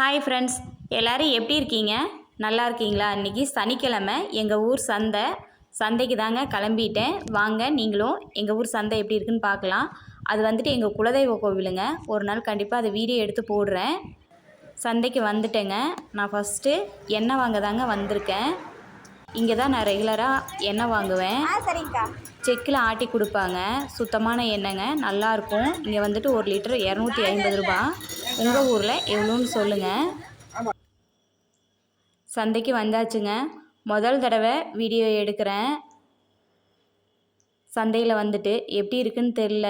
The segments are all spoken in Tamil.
ஹாய் ஃப்ரெண்ட்ஸ் எல்லோரும் எப்படி இருக்கீங்க? நல்லா இருக்கீங்களா? இன்றைக்கி சனிக்கிழமை. எங்கள் ஊர் சந்தை. சந்தைக்கு தாங்க கிளம்பிட்டேன். வாங்க நீங்களும் எங்கள் ஊர் சந்தை எப்படி இருக்குன்னு பார்க்கலாம். அது வந்துட்டு எங்கள் குலதெய்வ கோவிலுங்க. ஒரு நாள் கண்டிப்பாக அதை வீடியோ எடுத்து போடுறேன். சந்தைக்கு வந்துட்டேங்க. நான் ஃபஸ்ட்டு எண்ணெய் வாங்க தாங்க வந்திருக்கேன். இங்கே தான் நான் ரெகுலராக எண்ணெய் வாங்குவேன். செக்கில் ஆட்டி கொடுப்பாங்க. சுத்தமான எண்ணெய்ங்க. நல்லாயிருக்கும் இங்கே வந்துட்டு ஒரு லிட்டர் இரநூத்தி ஐம்பது ரூபா உங்கள் ஊரில் எவ்வளோன்னு சொல்லுங்கள் சந்தைக்கு வந்தாச்சுங்க. முதல் தடவை வீடியோ எடுக்கிறேன். சந்தையில் வந்துட்டு எப்படி இருக்குன்னு தெரில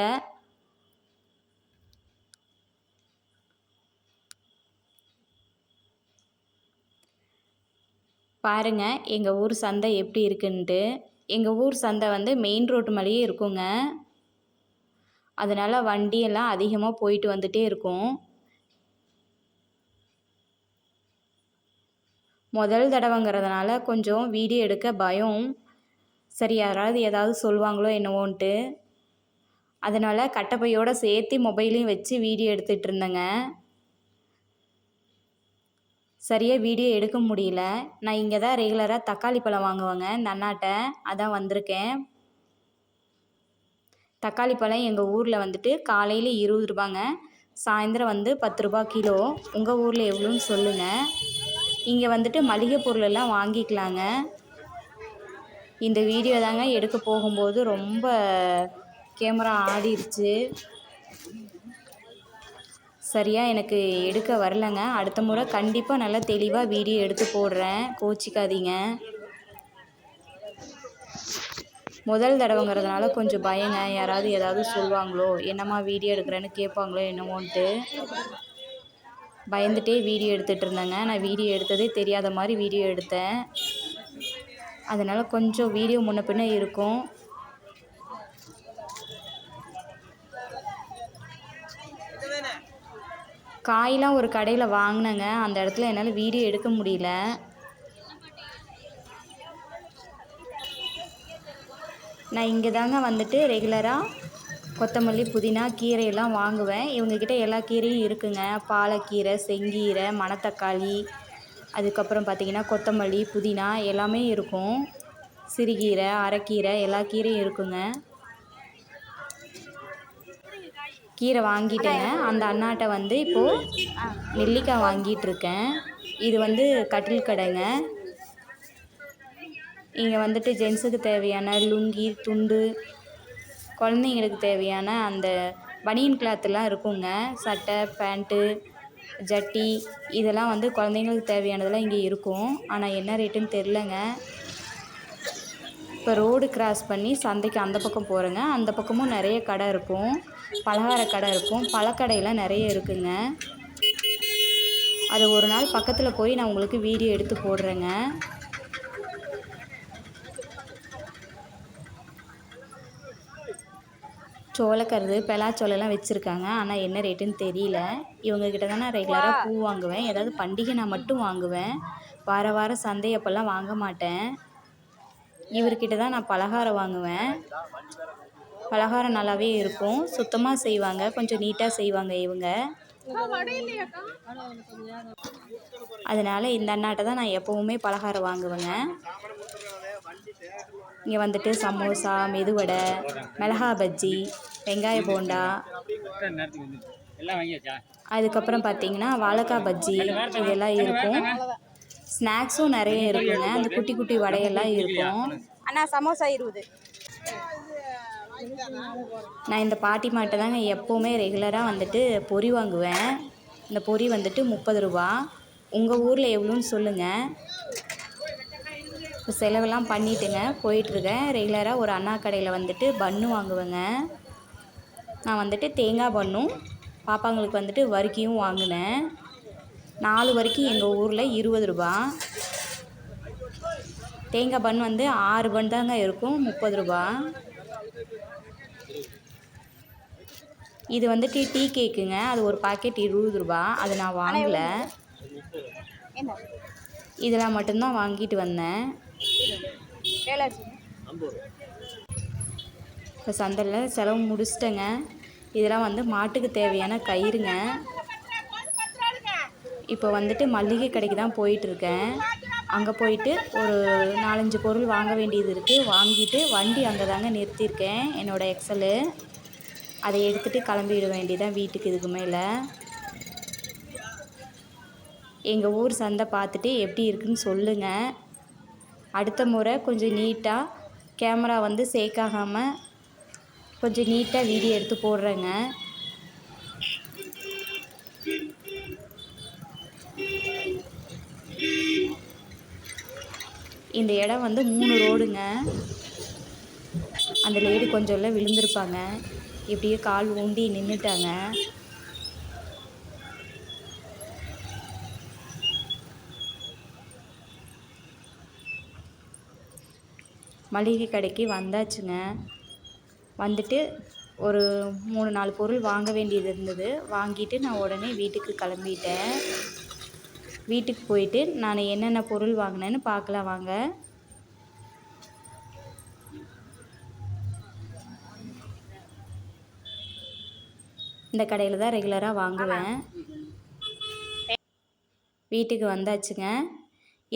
பாருங்க எங்கள் ஊர் சந்தை எப்படி இருக்குன்ட்டு. எங்கள் ஊர் சந்தை வந்து மெயின் ரோட்டு மேலேயே இருக்குங்க. அதனால் வண்டியெல்லாம் அதிகமாக போயிட்டு வந்துகிட்டே இருக்கும். முதல் தடவைங்கிறதுனால கொஞ்சம் வீடியோ எடுக்க பயம். சரி யாராவது ஏதாவது சொல்லுவாங்களோ என்னவோன்ட்டு. அதனால் கட்டப்பையோடு சேர்த்து மொபைலையும் வச்சு வீடியோ எடுத்துகிட்டு இருந்தேங்க. சரியாக வீடியோ எடுக்க முடியல. நான் இங்கே தான் ரெகுலராக தக்காளி பழம் வாங்குவேங்க இந்த அண்ணாட்ட. அதான் வந்திருக்கேன். தக்காளி பழம் எங்கள் ஊரில் வந்துட்டு காலையில் இருபது ரூபாங்க சாயந்தரம் வந்து பத்து ரூபா கிலோ. உங்கள் ஊரில் எவ்வளோன்னு சொல்லுங்கள் இங்கே வந்துட்டு மளிகை பொருள் எல்லாம் வாங்கிக்கலாங்க. இந்த வீடியோ தாங்க எடுக்க போகும்போது ரொம்ப கேமரா ஆடிருச்சு. சரியாக எனக்கு எடுக்க வரலங்க. அடுத்த முறை கண்டிப்பாக நல்லா தெளிவாக வீடியோ எடுத்து போடுறேன். கோச்சிக்காதீங்க. முதல் தடவைங்கிறதுனால கொஞ்சம் பயங்க. யாராவது ஏதாவது சொல்லுவாங்களோ என்னம்மா வீடியோ எடுக்கிறேன்னு கேட்பாங்களோ என்னமோன்ட்டு. பயந்துட்டே வீடியோ எடுத்துகிட்டு இருந்தேங்க நான் வீடியோ எடுத்ததே தெரியாத மாதிரி வீடியோ எடுத்தேன். அதனால் கொஞ்சம் வீடியோ முன்ன பின்ன இருக்கும். காயெலாம் ஒரு கடையில் வாங்கினேங்க. அந்த இடத்துல என்னால் வீடியோ எடுக்க முடியல. நான் இங்கே தாங்க வந்துட்டு ரெகுலராக கொத்தமல்லி புதினா கீரையெல்லாம் வாங்குவேன். இவங்கக்கிட்ட எல்லா கீரையும் இருக்குங்க. பாலக்கீரை செங்கீரை மணத்தக்காளி அதுக்கப்புறம் பார்த்திங்கன்னா கொத்தமல்லி புதினா எல்லாமே இருக்கும். சிறுகீரை அரைக்கீரை எல்லா கீரையும் இருக்குங்க. கீரை வாங்கிட்டேங்க. அந்த அண்ணாட்ட வந்து இப்போது நெல்லிக்காய் வாங்கிட்டுருக்கேன். இது வந்து கட்டில் கடைங்க. இங்கே வந்துட்டு ஜென்ஸுக்கு தேவையான லுங்கி துண்டு குழந்தைங்களுக்கு தேவையான அந்த பனியன் கிளாத்துலாம் இருக்குங்க. சட்டை பேண்ட்டு ஜட்டி இதெல்லாம் வந்து குழந்தைங்களுக்கு தேவையானதெல்லாம் இங்கே இருக்கும். ஆனால் என்ன ரேட்டுன்னு தெரிலங்க இப்போ ரோடு கிராஸ் பண்ணி சந்தைக்கு அந்த பக்கம் போகிறேங்க அந்த பக்கமும் நிறைய கடை இருக்கும். பலகார கடை இருக்கும். பழக்கடையெல்லாம் நிறைய இருக்குங்க. அது ஒரு நாள் பக்கத்தில் போய் நான் உங்களுக்கு வீடியோ எடுத்து போடுறேங்க. சோளக்கருது பெலாச்சோளெல்லாம் வச்சுருக்காங்க. ஆனால் என்ன ரேட்டுன்னு தெரியல. இவங்கக்கிட்ட தான் நான் ரெகுலராக பூ வாங்குவேன். ஏதாவது பண்டிகை நான் மட்டும் வாங்குவேன். வார வாரம் சந்தை அப்போல்லாம் வாங்க மாட்டேன். இவர்கிட்ட தான் நான் பலகாரம் வாங்குவேன். பலகாரம் நல்லாவே இருக்கும். சுத்தமாக செய்வாங்க. கொஞ்சம் நீட்டாக செய்வாங்க இவங்க. அதனால் இந்த அண்ணாட்ட தான் நான் எப்போவுமே பலகாரம் வாங்குவேங்க. இங்கே வந்துட்டு சமோசா மெதுவடை மிளகா பஜ்ஜி வெங்காய போண்டா. அதுக்கப்புறம் பார்த்தீங்கன்னா வாழைக்காய் பஜ்ஜி இதெல்லாம் இருக்கும். ஸ்நாக்ஸும் நிறைய இருக்குங்க. அந்த குட்டி குட்டி வடையெல்லாம் இருக்கும். அண்ணா சமோசா இருபது. நான் இந்த பாட்டி மாட்டை தாங்க எப்போவுமே ரெகுலராக வந்துட்டு பொரி வாங்குவேன். இந்த பொரி வந்துட்டு முப்பது ரூபா. உங்கள் ஊரில் எவ்வளோன்னு சொல்லுங்கள் இப்போ செலவெல்லாம் பண்ணிட்டுங்க போயிட்டுருக்கேன். ரெகுலராக ஒரு அண்ணா கடையில் வந்துட்டு பன்னு வாங்குவேங்க. நான் வந்துட்டு தேங்காய் பண்ணும் பாப்பாங்களுக்கு வந்துட்டு வறுக்கியும் வாங்கினேன். நாலு வரைக்கும் எங்கள் ஊரில் இருபது ரூபா. தேங்காய் பன் வந்து ஆறு பன் தாங்க இருக்கும் முப்பது ரூபா. இது வந்துட்டு டீ கேக்குங்க அது ஒரு பாக்கெட் இருபது ரூபா. அது நான் வாங்கலை. இதெல்லாம் மட்டும்தான் வாங்கிட்டு வந்தேன். இப்போ சந்தையில் செலவு முடிச்சிட்டேங்க. இதெல்லாம் வந்து மாட்டுக்கு தேவையான கயிறுங்க. இப்போ வந்துட்டு மளிகை கடைக்கு தான் போயிட்டுருக்கேன். அங்கே போயிட்டு ஒரு நாலஞ்சு பொருள் வாங்க வேண்டியது இருக்குது வாங்கிட்டு வண்டி அங்கே தாங்க நிறுத்தியிருக்கேன். என்னோடய எக்ஸலு அதை எடுத்துகிட்டு கிளம்பிட வேண்டியதான் வீட்டுக்கு இதுக்கு மேலே. எங்கள் ஊர் சந்தை பார்த்துட்டு எப்படி இருக்குன்னு சொல்லுங்கள் அடுத்த முறை கொஞ்சம் நீட்டாக கேமரா வந்து சேக் ஆகாமல் கொஞ்சம் நீட்டாக வீடியோ எடுத்து போடுறேங்க. இந்த இடம் வந்து மூணு ரோடுங்க. அந்த லேடி கொஞ்சம்ல விழுந்திருப்பாங்க. இப்படியே கால் ஊண்டி நின்றுட்டாங்க மளிகை கடைக்கு வந்தாச்சுங்க. வந்துட்டு ஒரு மூணு நாலு பொருள் வாங்க வேண்டியது இருந்தது. வாங்கிட்டு நான் உடனே வீட்டுக்கு கிளம்பிட்டேன். வீட்டுக்கு போயிட்டு நான் என்னென்ன பொருள் வாங்கினேன்னு பார்க்கலாம் வாங்க. இந்த கடையில் தான் ரெகுலராக வாங்குவேன். வீட்டுக்கு வந்தாச்சுங்க.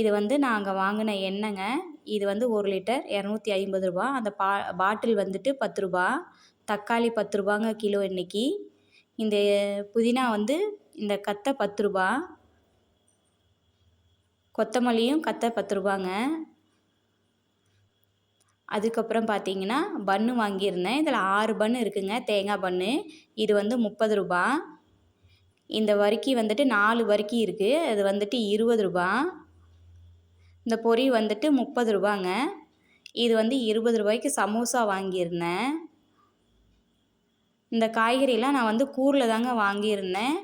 இது வந்து நான் அங்கே வாங்கின எண்ணெய்ங்க. இது வந்து ஒரு லிட்டர் இரநூத்தி ஐம்பது ரூபா. அந்த பா பாட்டில் வந்துட்டு பத்து ரூபா. தக்காளி பத்து ரூபாங்க கிலோ இன்றைக்கி இந்த புதினா வந்து இந்த கத்தை பத்து ரூபா. கொத்தமல்லியும் கத்தை பத்து ரூபாங்க. அதுக்கப்புறம் பார்த்தீங்கன்னா பன்னு வாங்கியிருந்தேன். இதில் ஆறு பன்னு இருக்குங்க தேங்காய் பன்னு இது வந்து முப்பது ரூபா. இந்த வரிக்கி வந்துட்டு நாலு வரிக்கி இருக்குது அது வந்துட்டு இருபது ரூபா. இந்த பொரி வந்துட்டு முப்பது ரூபாங்க. இது வந்து இருபது ரூபாய்க்கு சமோசா வாங்கியிருந்தேன். இந்த காய்கறிலாம் நான் வந்து கூரில் தாங்க வாங்கியிருந்தேன்.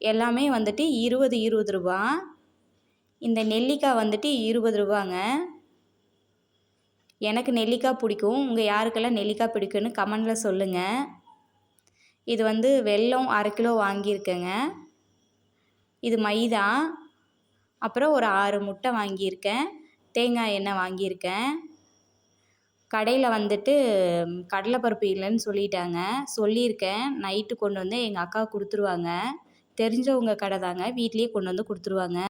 எல்லாமே வந்துட்டு இருபது இருபது ரூபா. இந்த நெல்லிக்காய் வந்துட்டு இருபது ரூபாங்க. எனக்கு நெல்லிக்காய் பிடிக்கும். உங்கள் யாருக்கெல்லாம் நெல்லிக்காய் பிடிக்கும்னு கமெண்டில் சொல்லுங்கள் இது வந்து வெல்லம் அரை கிலோ வாங்கியிருக்கேங்க. இது மைதா. அப்புறம் ஒரு ஆறு முட்டை வாங்கியிருக்கேன். தேங்காய் எண்ணெய் வாங்கியிருக்கேன். கடையில் வந்துட்டு கடலைப்பருப்பு இல்லைன்னு சொல்லிட்டாங்க. சொல்லியிருக்கேன். நைட்டு கொண்டு வந்து எங்கள் அக்கா கொடுத்துருவாங்க. தெரிஞ்சவங்க கடை தாங்க. வீட்லேயே கொண்டு வந்து கொடுத்துருவாங்க.